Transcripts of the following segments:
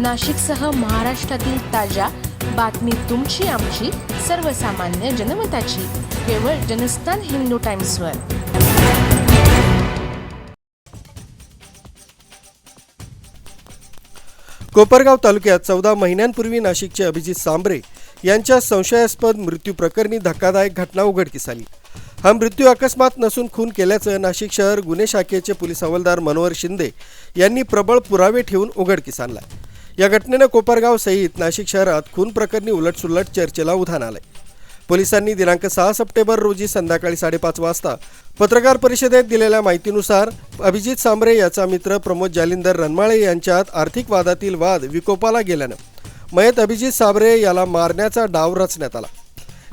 नाशिकसह महाराष्ट्रातील ताज्या बातमी तुमची आमची सर्वसामान्य जनमताची. केवळ जनस्थान हिंदू टाइम्सवर. कोपरगाव तालुक्यात चौदा महिन्यांपूर्वी नाशिकचे अभिजित सांबरे यांच्या संशयास्पद मृत्यू प्रकरणी धक्कादायक घटना उघडकीस आली. हा मृत्यू अकस्मात नसून खून केल्याचं नाशिक शहर गुन्हे शाखेचे पोलीस हवालदार मनोहर शिंदे यांनी प्रबळ पुरावे ठेवून उघडकीस आणला या घटनेनं कोपरगाव सहित नाशिक शहरात खून प्रकरणी उलटसुलट चर्चेला उधाण आलंय. पोलिसांनी दिनांक सहा सप्टेंबर रोजी संध्याकाळी साडेपाच वाजता पत्रकार परिषदेत दिलेल्या माहितीनुसार अभिजित सांबरे याचा मित्र प्रमोद जालिंदर रनमाळे यांच्यात आर्थिक वादातील वाद विकोपाला गेल्यानं मयत अभिजित सांबरे याला मारण्याचा डाव रचण्यात आला.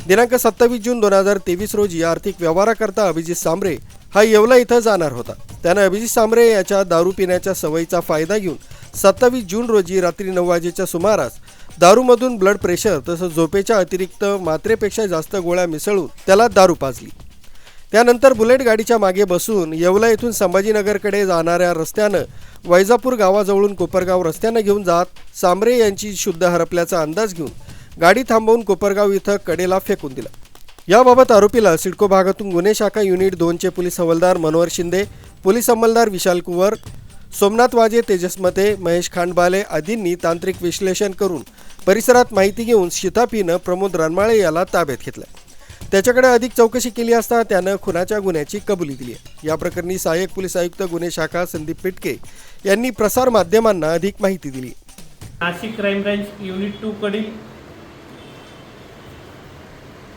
दिनांक सत्तावीस जून दोन हजार तेवीस रोजी आर्थिक व्यवहाराकरता अभिजित सांबरे हा येवला इथं जाणार होता. त्यानं अभिजित सांबरे याच्या दारू पिण्याच्या सवयीचा फायदा घेऊन सत्तावीस जून रोजी रात्री नऊ वाजेच्या सुमारास दारूमधून ब्लड प्रेशर तसंच झोपेच्या अतिरिक्त मात्रेपेक्षा जास्त गोळ्या मिसळून त्याला दारू पाजली. त्यानंतर बुलेट गाडीच्या मागे बसून येवला येथून संभाजीनगरकडे जाणाऱ्या रस्त्यानं वैजापूर गावाजवळून कोपरगाव रस्त्यानं घेऊन जात सांबरे यांची शुद्ध हरपल्याचा अंदाज घेऊन गाडी थांबवून कोपरगाव इथं कडेला फेकून दिला. याबाबत आरोपीला सिडको भागातून गुन्हे शाखा युनिट दोनचे पोलीस हवालदार मनोहर शिंदे पोलीस अंमलदार विशाल कुवर सोमनाथ वाजे तेजस मते महेश खांडबाले आदींनी तांत्रिक विश्लेषण करून परिसरात माहिती घेऊन शितापीनं प्रमोद रनमाळे याला ताब्यात घेतलं त्याच्याकडे अधिक चौकशी केली असता त्यानं खुनाच्या गुन्ह्याची कबुली दिली आहे. या प्रकरणी सहाय्यक पोलीस आयुक्त गुन्हे शाखा संदीप पिटके यांनी प्रसार माध्यमांना अधिक माहिती दिली. Nashik crime branch unit two कडील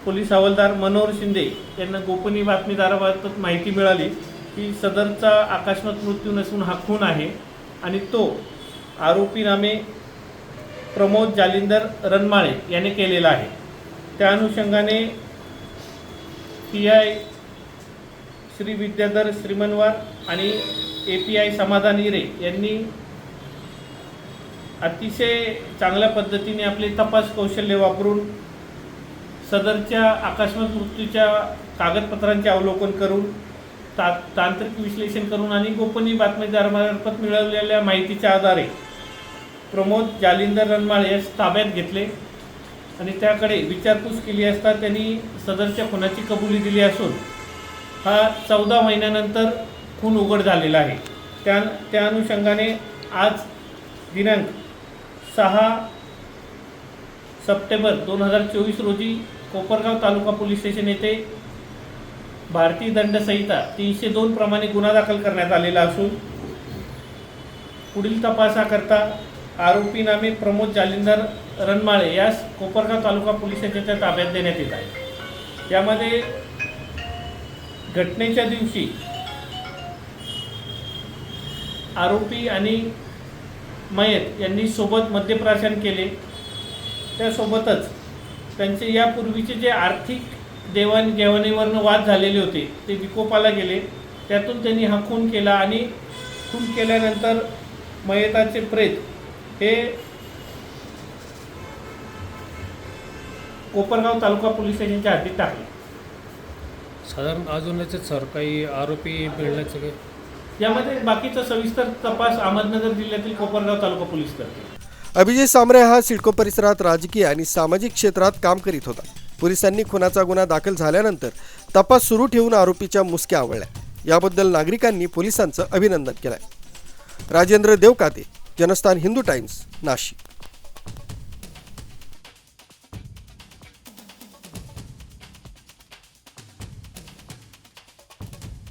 पोलीस हवालदार मनोहर शिंदे यांना गोपनीय बातमीदाराबाबत माहिती मिळाली. की सदरचा अकस्मात मृत्यू नसून हा खून आहे आणि तो आरोपी नामे प्रमोद जालिंदर रनमाळे याने केलेला आहे. त्या अनुषंगाने पी आय श्री विद्याधर श्रीमनवार आणि ए पी आय समाधान इरे यांनी अतिशय चांगल्या पद्धतीने आपले तपास कौशल्य वापरून सदरच्या अकस्मात मृत्यूच्या कागदपत्रांचे अवलोकन करून ता तांत्रिक विश्लेषण करून आणि गोपनीय बातमीदारामार्फत मिळवलेल्या माहितीच्या आधारे प्रमोद जालिंदर रणमाळे यास ताब्यात घेतले आणि त्याकडे विचारपूस केली असता त्यांनी सदरच्या खुनाची कबुली दिली असून हा चौदा महिन्यानंतर खून उघड झालेला आहे. त्या त्या अनुषंगाने आज दिनांक सहा सप्टेंबर दोन हजार चोवीस रोजी कोपरगाव तालुका पोलीस स्टेशन येथे भारतीय दंड संहिता तीनशे दोन प्रमाणे गुन्हा दाखल करण्यात आलेला असून पुढील तपासाकरता आरोपी नामे प्रमोद जालिंदर रणमाळे यास कोपरगाव तालुका पोलीस स्टेशनच्या ताब्यात देण्यात येत आहे. यामध्ये घटनेच्या दिवशी आरोपी आणि मयत यांनी सोबत मद्यप्राशन केले. त्यासोबतच त्यांचे यापूर्वीचे जे आर्थिक देवाणघेवाणीवरनं वाद झालेले होते. ते विकोपाला गेले. त्यातून त्यांनी हा खून केला आणि खून केल्यानंतर मयताचे प्रेत हे कोपरगाव तालुका पोलीस स्टेशनच्या हद्दीत टाकले. साधारण अजून याच्यात सर काही आरोपी मिळण्याचं काही यामध्ये बाकीचा सविस्तर तपास अहमदनगर जिल्ह्यातील कोपरगाव तालुका पोलीस करते अभिजित सांबरे हा सिडको परिसरात राजकीय आणि सामाजिक क्षेत्रात काम करीत होता. पोलिसांनी खुनाचा गुन्हा दाखल झाल्यानंतर तपास सुरू ठेवून आरोपीच्या मुसक्या आवळल्या. याबद्दल नागरिकांनी पोलिसांचं अभिनंदन केलंय. राजेंद्र देवकाते जनस्थान हिंदू टाइम्स नाशिक.